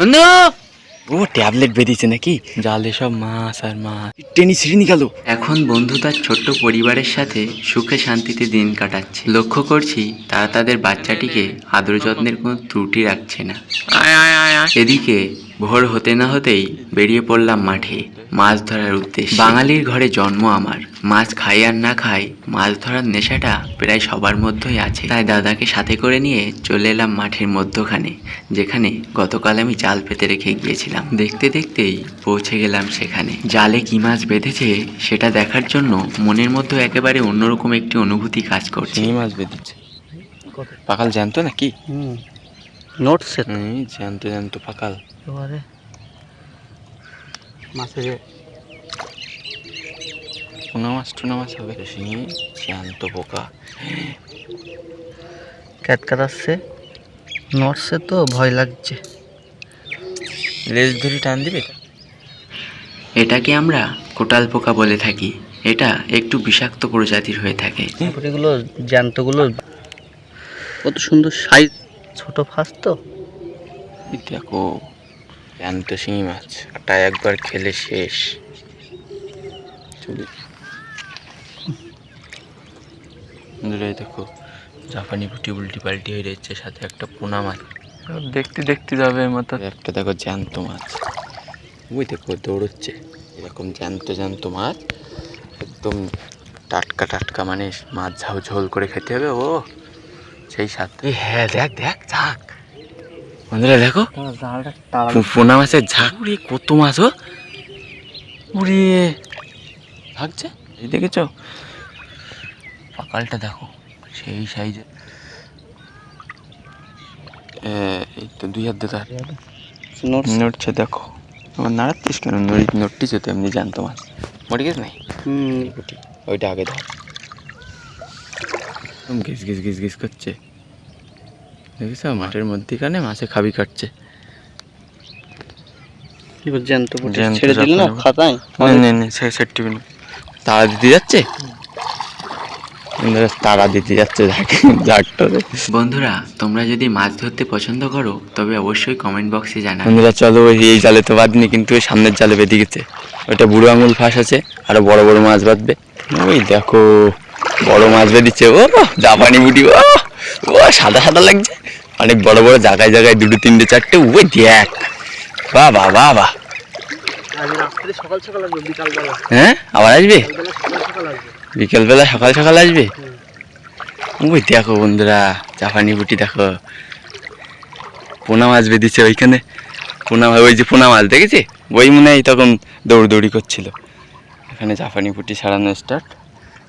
বন্ধু ও ট্যাবলেট বেরিয়েছে নাকি? জালে সব মাছ আর মাছ। টেনি ছিঁড়ে নিকালো এখন বন্ধু তার ছোট্ট পরিবারের সাথে সুখে শান্তিতে দিন কাটাচ্ছে। লক্ষ্য করছি তারা তাদের বাচ্চাটিকে আদর যত্নের কোনো ত্রুটি রাখছে না। এদিকে ভোর হতে না হতেই বেরিয়ে পড়লাম মাঠে মাছ ধরার উদ্দেশ্যে। বাঙালির ঘরে জন্ম আমার। মাছ খাই আর না খাই মাছ ধরার নেশাটা প্রায় সবার মধ্যেই আছে। তাই দাদাকে সাথে করে নিয়ে চলে এলাম মাঠের মধ্যখানে যেখানে গতকাল আমি জাল পেতে রেখে গিয়েছিলাম। দেখতে দেখতেই পৌঁছে গেলাম সেখানে। জালে কি মাছ বেঁধেছে সেটা দেখার জন্য মনের মধ্যে একেবারে অন্যরকম একটি অনুভূতি কাজ করছে। মাছ বেঁধেছে। পাকাল জ্যান্ত নাকি? তো হুম জ্যান্ত জ্যান্ত পাকাল। এবারে মাছের টুনা মাছ টুনা মাছ হবে। শিঙি জ্যান্ত পোকা। ক্যাট কাটাচ্ছে নোটসে তো ভয় লাগছে। লেজ ধরে টান দিবে? এটাকে আমরা কোটাল পোকা বলে থাকি? এটা একটু বিষাক্ত প্রজাতির হয়ে থাকে। এগুলো জ্যান্তগুলো কত সুন্দর সাইজ ছোট ফাঁস তো? এই দেখো জ্যান্ত শিঙি মাছ আটা একবার খেলে শেষ। চলে দেখো জাপানি পুটি উল্টি পাল্টি হয়ে যাচ্ছে সাথে একটা পোনা মাছ। দেখতে দেখতে যাবে মতো একটা দেখো জ্যান্ত মাছ। ওই দেখো দৌড়চ্ছে। এরকম জ্যান্ত জ্যান্ত মাছ একদম টাটকা টাটকা মানে মাছ ঝাউ ঝোল করে খেতে হবে ও। সেই স্বাদ হ্যাঁ দেখ দেখ ঝাঁক বন্ধুরা দেখো। পোনা মাছের ঝাঁক। উড়িয়ে কত মাছ ও। উড়িয়ে ভাগছে? এই দেখেছ? পাকালটা দেখো সেই সাইজে। এই তো দুই হাত দিয়ে নড়ছে দেখো। আমার নাড়াচ্ছিস কেন? নড়ি নড়টিছে তো এমনি জানতো মাছ। মরে গেছে নাই ওইটা আগে ধর ঘিস ঘিস ঘিস ঘিস করছে। দেখিস মাঠের মধ্যেখানে মাছে খাবি কাটছে। জ্যান্ত ছেড়ে দিল না? খাতায়? নে নে নে সে সেটটি তারা দিতে যাচ্ছে? বন্ধুরা, তারা দিতে যাচ্ছে। বন্ধুরা তোমরা যদি মাছ ধরতে পছন্দ করো তবে অবশ্যই কমেন্ট বক্সে জানাবে। বন্ধুরা চলো এই জালে তো বাঁধনি কিন্তু ওই সামনের জালে বেঁধে গেছে। ওইটা বুড়ো আঙুল ফাঁস আছে আরও বড় বড় মাছ বাঁধবে। ওই দেখো। বড় মাছ বেঁধেছে ও, জাপানি বুটি, ও ও, সাদা সাদা লাগছে। অনেক বড় বড় জায়গায় জায়গায় দুটো, তিনটে, চারটে, ওই দেখ। সকাল সকাল আসবে বিকালবেলা হ্যাঁ আবার আসবে? বিকালবেলা, সকাল সকাল আসবে? ওই দেখো বন্ধুরা, জাপানি বুটি দেখো। পোনা মাছ বেঁধেছে ওইখানে। পোনা ওই যে পোনা মাছ, দেখেছি? ওই মনে হয় তখন দৌড়দৌড়ি করছিল। এখানে জাপানি পুটি সারানো স্টার্ট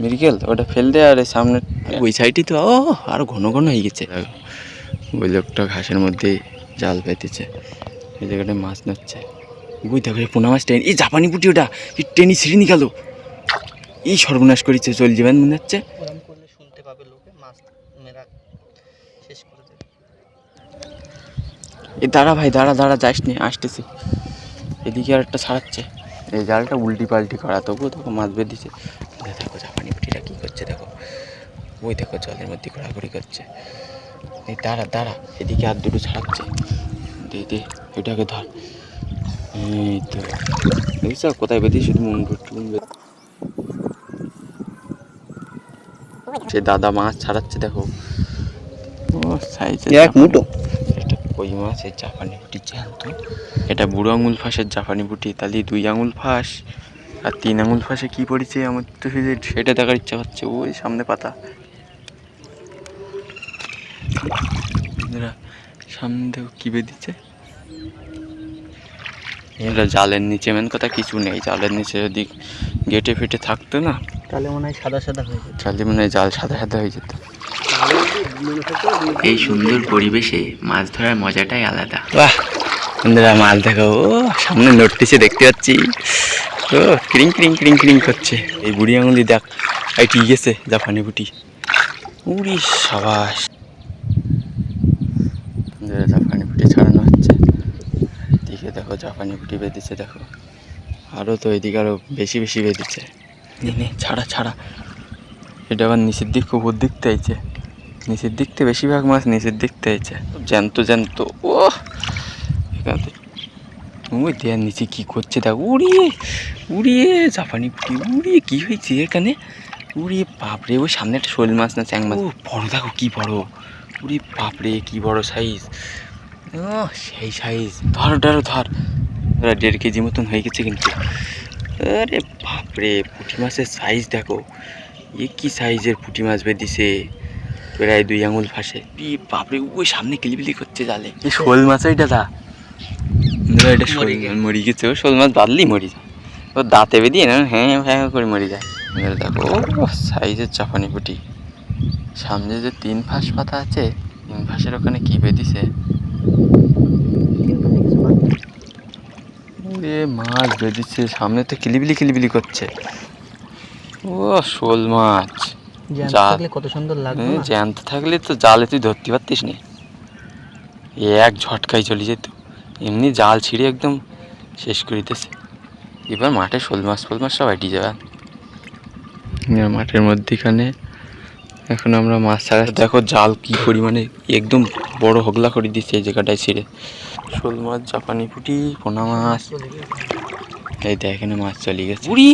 মিরকেল ওটা ফেল দে আর এই সামনে ওই সাইডই তো ও আরও ঘন ঘন হয়ে গেছে। ওই লোকটা ঘাসের মধ্যে জাল পেতেছে। এই জায়গাটায় মাছ নাচ্ছে। ওই দেখো এই পোনা মাছ টেন এই জাপানি পুটি ওটা এই টেনি ছিঁড়ে নিকাল এই সর্বনাশ করেছে চল যাবেন মনে হচ্ছে। ওরম করলে শুনতে পাবে লোকে শেষ করে এই দাঁড়া ভাই দাঁড়া দাঁড়া যাস নি আসতেছি। এদিকে আর একটা ছাড়াচ্ছে। এই জালটা উল্টি পাল্টি করা তবুও দেখো মাছ বেঁধেছে। দেখো জাপানি পুটিটা কী করছে দেখো? ওই দেখো জলের মধ্যে ঘোরাঘুরি করছে। এই দাঁড়া দাঁড়া এদিকে আর দুটো ছাড়াচ্ছে। দে দে এটাকে ধর। এই তো। দেখছ কোথায় বেঁধে শুধু মন টুন সে দাদা মাছ ছাড়াচ্ছে দেখো। ও সাইজে এক মুঠো। এটা কই মাছ? এই জাপানি বুটি জ্যান্ত। এটা বুড়ো আঙুল ফাঁসের জাপানি বুটি তাহলে দুই আঙুল ফাঁস। আর তিন আঙুল ফাঁসে কি পড়েছে আমার তো সেটা- সেটা দেখার ইচ্ছা হচ্ছে ওই সামনে পাতা। সামনে দেখো কি বেঁধেছে এটা জালের নিচে মেন কথা কিছু নেই জালের নিচে যদি গেটে ফেটে থাকতো না তাহলে মনে হয় সাদা সাদা হয়ে যেত। তাহলে মনে হয় জাল সাদা সাদা হয়ে যেত। এই সুন্দর পরিবেশে মাছ ধরার মজাটাই আলাদা। বাহ বন্ধুরা মাছ দেখো ও সামনে নড়তেছে দেখতে পাচ্ছি। ও ক্রিং ক্রিং ক্রিং ক্রিং করছে। এই বুড়ি আঙুলি দেখ ঠিক গেছে, জাপানি বুটি। উড়ি সাবাস। জাপানি বুটি ছাড়ানো হচ্ছে। এদিকে দেখো, জাপানি বুটি বেঁধেছে, দেখো। আরও তো এদিকে আরও বেশি বেশি বেঁধেছে। নে ছাড়া ছাড়া। এটা আবার নিচের দিক, উপর দিক চাইছে নিচের দিক থেকে বেশিরভাগ মাছ নিচের দিক চাইছে জ্যান্ত জ্যান্ত। ও এখান থেকে ওই দেয়ার নিচে কি করছে দেখ উড়িয়ে উড়িয়ে জাপানি পুঁটি উড়িয়ে কি হয়েছে এখানে? উড়িয়ে বাপরে ওই সামনে একটা শোল মাছ না চ্যাং মাছ? ও বড় দেখো কি বড়। উড়ি বাপরে কি বড় সাইজ ও সেই সাইজ ধর ধর ধর। ওরা দেড় কেজি মতন হয়ে গেছে কিন্তু। আরে বাপরে পুঁটি মাছের সাইজ দেখো। এ কি সাইজের পুঁটি মাছ বেঁধেছে প্রায় দুই আঙুল ফাঁসে। বাপরে ওই সামনে কিলিবিলি করছে জালে। এই শোল মাছ ওইটা দা। না, এটা শোল মরে গেছে। ও শোল মাছ বাদলেই মরি যায়। ও দাঁতে বেরিয়ে না হ্যাঁ হ্যাঁ করে মরে যায়। এবার দেখো ও সাইজের চাপানি পুটি। সামনে যে তিন ফাঁস পাতা আছে তিন ফাঁসের ওখানে কি বেঁধেছে? এ মাছ বেঁধেছে সামনে তো কিলিবিলি কিলিবিলি করছে। ও শোল মাছ। কত সুন্দর এ, না? জ্যান্ত থাকলে তো জালে তুই ধরতে পারতিস নি। এক ঝটকায় চলে যেত। এমনি জাল ছিঁড়ে একদম শেষ করে দিতেছে। এবার মাঠে শোল মাছ ফোল মাছ সব হাঁটি যাবে। এবার মাঠের মধ্যেখানে এখন আমরা মাছ ছাড়া দেখো জাল কি পরিমাণে একদম বড় হগলা করে দিচ্ছে এই জায়গাটায় ছিঁড়ে। শোল মাছ জাপানি পুঁটি পোনা মাছ। এই দেখ এখানে মাছ চলে গেছে। বুড়ি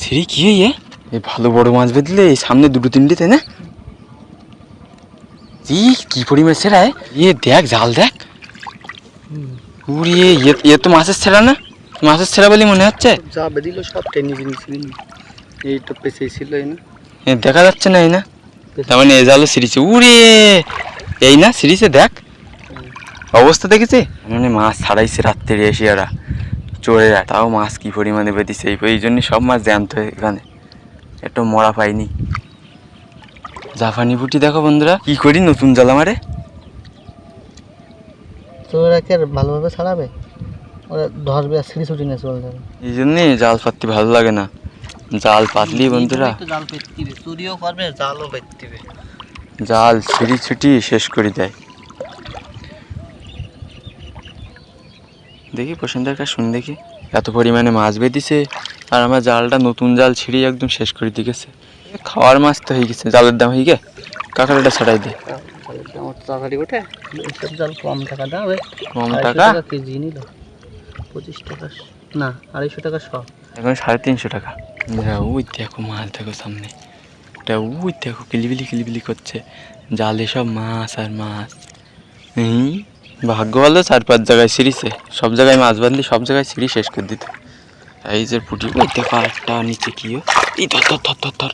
ছিঁড়ে কি হয়ে এই ভালো বড় মাছ বেঁধলে এই সামনে দুটো তিনটে তাই না? কি পরিমাণ ছেড়া ইয়ে দেখ জাল দেখ। উড়িয়ে ইয়ে ইয়ে তো মাছের ছেড়া না? মাছের ছেড়া বলে মনে হচ্ছে? যা বেদিল সব টেনে জিনিস এই তো পেছে ছিল এই না? দেখা যাচ্ছে না এই না? তার মানে এ জালও সিরিছে উড়ে এই না সিরিছে দেখ। অবস্থা দেখেছি? মানে মাছ ছাড়াইছে রাত্রে এসে এরা চোরেরা তাও মাছ কি পরিমাণে বেঁধেছে এই এই জন্য সব মাছ জ্যান্ত এখানে। একটু মরা পাইনি। জাফানি পুটি দেখো বন্ধুরা কি করি নতুন জাল আমারে? তোরা কি আর ভালোভাবে ছাড়াবে? ওরা ধরবে আর সিঁড়ি ছুটি নিয়ে চলে যাবে। এই জন্যে জাল পাততে ভালো লাগে না। জাল পাতলি বন্ধুরা। জাল পেতিবে চুরিও করবে জালও পেতিবে জাল ছিঁড়ি ছুটি শেষ করে দেয়। দেখি প্রশান্তের কাছে শুন দেখি। এত পরিমাণে মাছ বেঁধেছে আর আমার জালটা নতুন জাল ছিঁড়ে একদম শেষ করে দিয়ে গেছে। খাওয়ার মাছ তো হয়ে গেছে জালের দাম হয়ে গে। কাঁকড়াটা ছাড়াই দে। তাড়াতাড়ি ওঠে? এইসব জাল কম টাকা দাম কম টাকা? কেজি নিল। পঁচিশ টাকা না আড়াইশো টাকা শ। এখন সাড়ে তিনশো টাকা। যা, ওই দেখো মাছ দেখো সামনে। ওটা ওই দেখো কিলিবিলি কিলিবিলি করছে। জালে সব মাছ আর মাছ। হুম ভাগ্য ভালো চার পাঁচ জায়গায় সিঁড়িছে। সব জায়গায় মাছ বাঁধলে সব জায়গায় সিঁড়ি শেষ করে দিত। এই যে পুটি ওই দেখো আরেকটা নিচে কি? এই ধর ধর ধর ধর ধর।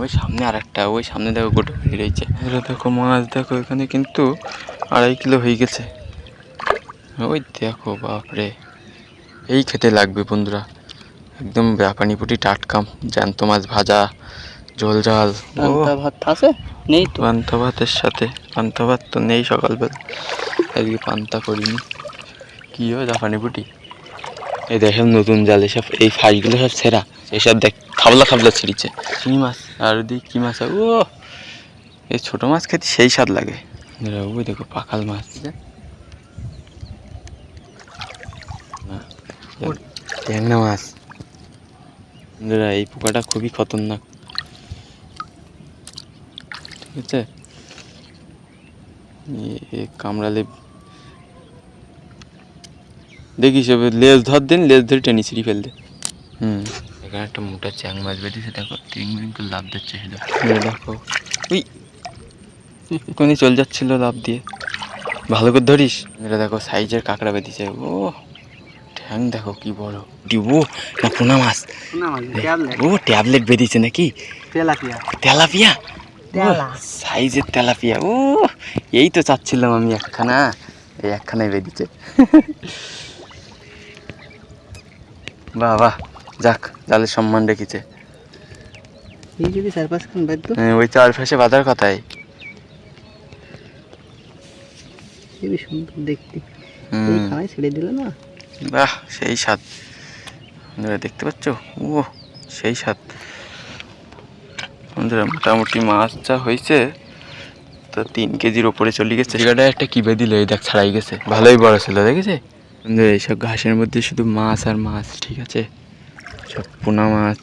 ওই সামনে আর একটা ওই সামনে দেখো গোটা হয়ে রয়েছে দেখো মাছ দেখো এখানে কিন্তু আড়াই কিলো হয়ে গেছে। ওই দেখো বাপরে। এই খেতে লাগবে বন্ধুরা। একদম ব্যাপানি পুটি টাটকা জ্যান্ত মাছ ভাজা ঝোল ঝাল। ভাত আছে? নেই তো? পান্তা ভাতের সাথে পান্তা ভাত তো নেই সকালবেলা। আজকে পান্তা করিনি। কি হয় জাপানি পুটি? এই দেখেন নতুন জাল এসব এই ফাঁসগুলো সব ছেঁড়া। এসব দেখ খাবলা খাবলা ছিঁড়িছে। চিংড়ি মাছ। আর ওদিকে কী মাছ ও এই ছোটো মাছ খেতে সেই স্বাদ লাগে। ওই দেখো পাখাল মাছ। ট্যাংরা মাছ। বন্ধুরা এই পোকাটা খুবই খতরনাক। ঠিক আছে? কামড়ালে দেখিস এবার লেজ ধর দিন লেজ ধরে টেনে ছিঁড়ি ফেল দে। হুম। এখানে একটা মোটা চ্যাং মাছ বেরিয়েছে দেখো তিন মিনিট করে লাভ দিচ্ছে সেটা দেখো। উই! কোনি চল যাচ্ছিল লাভ দিয়ে। ভালো করে ধরিস। এটা দেখো সাইজের কাঁকড়া বেঁধেছে। ও ঠ্যাং দেখো কি বড়। ডিবো না পোনা মাছ। ও ট্যাবলেট বেরিয়েছে নাকি? তেলাপিয়া। তেলাপিয়া? সাইজের তেলাপিয়া। ও এই তো চাচ্ছিলাম আমি একখানা। এই একখানাই বেরিয়েছে বাহ বাহ। যাক জালের সম্মান রেখেছে এই যদি চার পাঁচ খান হ্যাঁ, ওই চার বাঁধার কথাই। খুবই সুন্দর দেখতে। হুম। ছেড়ে দিলে না? বাহ সেই স্বাদ। বন্ধুরা দেখতে পাচ্ছ? ও সেই স্বাদ। বন্ধুরা মোটামুটি মাছ যা হয়েছে তো তিন কেজির ওপরে চলে গেছে। জায়গাটা একটা কিবে দিল এই দেখ ছাড়াই গেছে। ভালোই বড় ছিল দেখেছে? বন্ধুরা, এইসব ঘাসের মধ্যে শুধু মাছ আর মাছ, ঠিক আছে? সব পোনা মাছ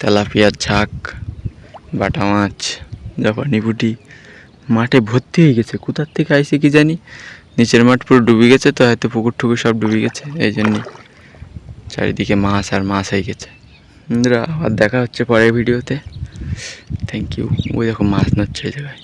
তেলাপিয়ার ঝাঁক, বাটা মাছ, জাপানি পুটি। মাঠে ভর্তি হয়ে গেছে। কোথার থেকে আইছে কি জানি? নিচের মাঠ পুরো ডুবে গেছে তো, হয়তো পুকুর টুকুর সব ডুবে গেছে, এই জন্য চারিদিকে মাছ আর মাছ হয়ে গেছে। বন্ধুরা, আবার দেখা হচ্ছে পরের ভিডিওতে। থ্যাংক ইউ ওই দেখো মাছ নচ্ছে এই জায়গায়।